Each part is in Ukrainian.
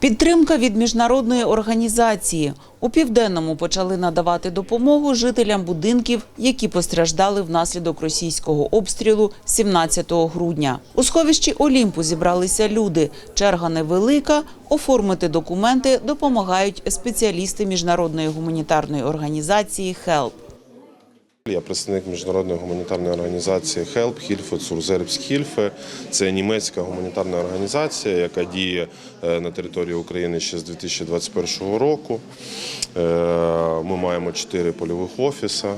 Підтримка від міжнародної організації. У південному почали надавати допомогу жителям будинків, які постраждали внаслідок російського обстрілу 17 грудня. У сховищі Олімпу зібралися люди. Черга невелика. Оформити документи допомагають спеціалісти міжнародної гуманітарної організації «Хелп». Я представник міжнародної гуманітарної організації HELP zur Selbsthilfe. Це німецька гуманітарна організація, яка діє е, на території України ще з 2021 року. Е, Ми маємо чотири польових офіси, е,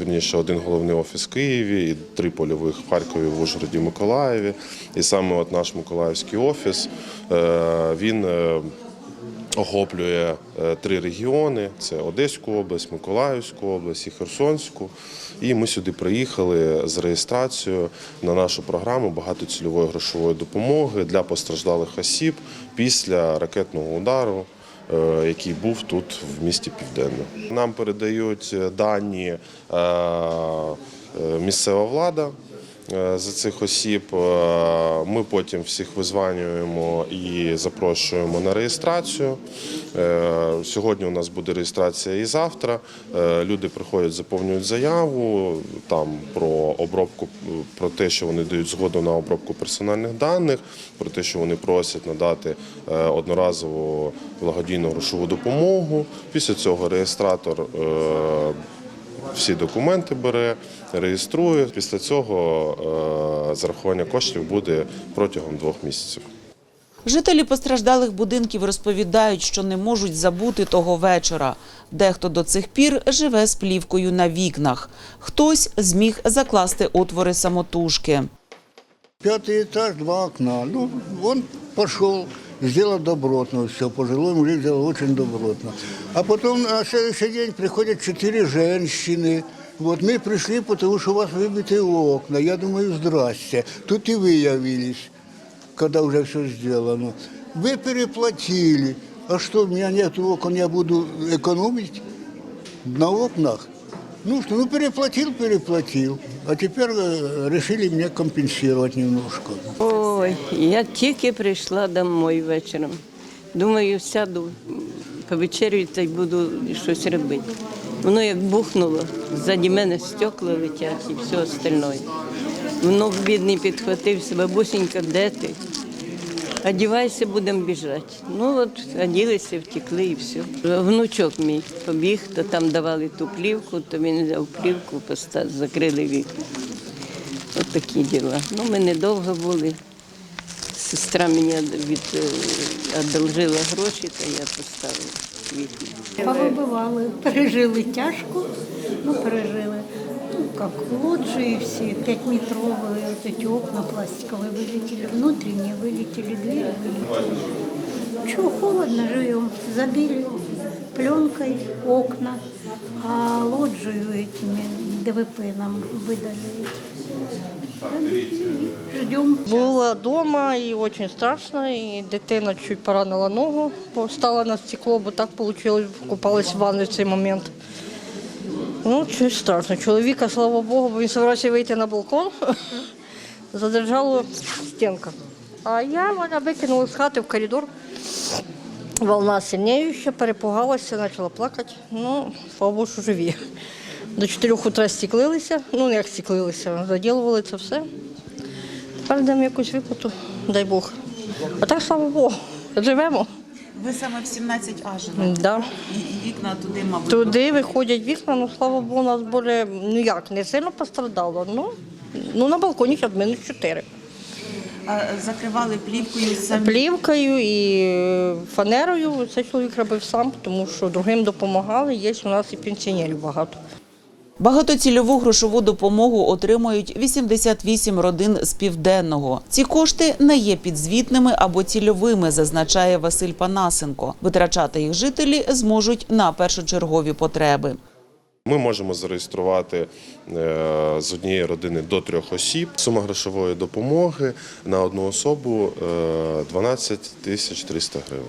вірніше один головний офіс в Києві і три польових в Харкові, в Ужгороді, Миколаєві. І саме от наш Миколаївський офіс він охоплює е, три регіони: це Одеську область, Миколаївську область і Херсонську. І ми сюди приїхали з реєстрацією на нашу програму багатоцільової грошової допомоги для постраждалих осіб після ракетного удару. е, Який був тут в місті Південне. Нам передають дані е, місцева влада за цих осіб. Е, Ми потім всіх визванюємо і запрошуємо на реєстрацію. Е, Сьогодні у нас буде реєстрація і завтра. Е, Люди приходять, заповнюють заяву там про обробку, про те, що вони дають згоду на обробку персональних даних, про те, що вони просять надати е, одноразову благодійну грошову допомогу. Після цього реєстратор е, всі документи бере, реєструє. Після цього е, зарахування коштів буде протягом двох місяців. Жителі постраждалих будинків розповідають, що не можуть забути того вечора. Дехто до цих пір живе з плівкою на вікнах. Хтось зміг закласти отвори самотужки. Пятый этаж, два окна. Ну, он пошел, сделал добротно все. Пожилой мужик сделал очень добротно. А потом на следующий день приходят четыре женщины. Вот мы пришли, потому что у вас выбиты окна. Я думаю, здрасте. Тут и вы явились, когда уже все сделано. Вы переплатили. А что, у меня нет окон, я буду экономить на окнах? Ну что, ну переплатил, переплатил. А теперь э, решили мне компенсировать немножко. Ой, я тільки прийшла домой вечором. Думаю, сяду, повечерю та й буду щось робити. Воно як бухнуло, ззаді мене стекла летять і все остальне. Внук бідний підхватився, бабусенька, де ти? Одівайся, будемо біжати. Ну от оділися, втекли і все. Внучок мій побіг, то там давали ту плівку, то він взяв плівку, поста- закрили вікна. От такі діла. Ну, ми недовго були. Сестра мені від, е, одолжила гроші, то я поставила вікна. Повибивали, пережили тяжко, ну пережили. Ну, как лоджии все, пятиметровые, вот эти окна пластиковые вылетели, внутренние вылетели, двери вылетели. Чего, холодно живем, забили пленкой окна, а лоджию этими ДВП нам выдали. Ждем. Була вдома і дуже страшно, і дитина чуть поранила ногу, стала на стекло, бо так вийшло, купалась в ванні в цей момент. Ну, щось страшно. Чоловіка, слава Богу, бо він збирався вийти на балкон, задержала стінка. А я мене викинула з хати в коридор. Волна сильніша, перепугалася, почала плакати. Ну, слава Богу, що живі. До 4 утра стеклилися, ну як стеклилися, заділували це все. Тепер йдемо якусь виплату, дай Бог. А так, слава Богу, живемо. Ви саме в 17А живете? Да. І вікна туди, мабуть. Туди виходять вікна, ну слава Богу, у нас були, ну як, не сильно постраждало, ну, ну на балконі зараз мінус 4. Закривали плівкою самі. Плівкою і фанерою це чоловік робив сам, тому що другим допомагали, є у нас і пенсіонерів багато. Багатоцільову грошову допомогу отримують 88 родин з південного. Ці кошти не є підзвітними або цільовими, зазначає Василь Панасенко. Витрачати їх жителі зможуть на першочергові потреби. Ми можемо зареєструвати е, з однієї родини до трьох осіб. Сума грошової допомоги на одну особу е, 12 тисяч 300 гривень.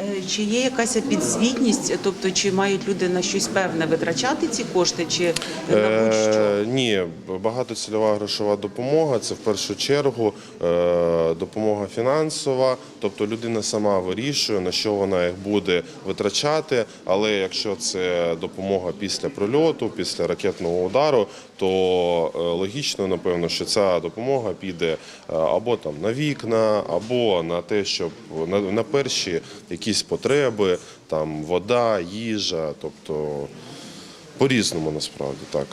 Е, Чи є якась підзвітність, тобто чи мають люди на щось певне витрачати ці кошти, чи на будь-що? Е, ні, багатоцільова грошова допомога це в першу чергу е, допомога фінансова, Тобто людина сама вирішує, на що вона їх буде витрачати. Але якщо це допомога після прильоту, після ракетного удару, то е, логічно, напевно, що ця допомога піде е, або там на вікна, або на те, щоб на, перші якісь потреби, там вода, їжа, тобто по-різному насправді так.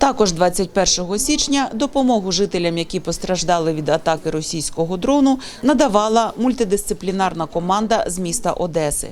Також 21 січня допомогу жителям, які постраждали від атаки російського дрону, надавала мультидисциплінарна команда з міста Одеси.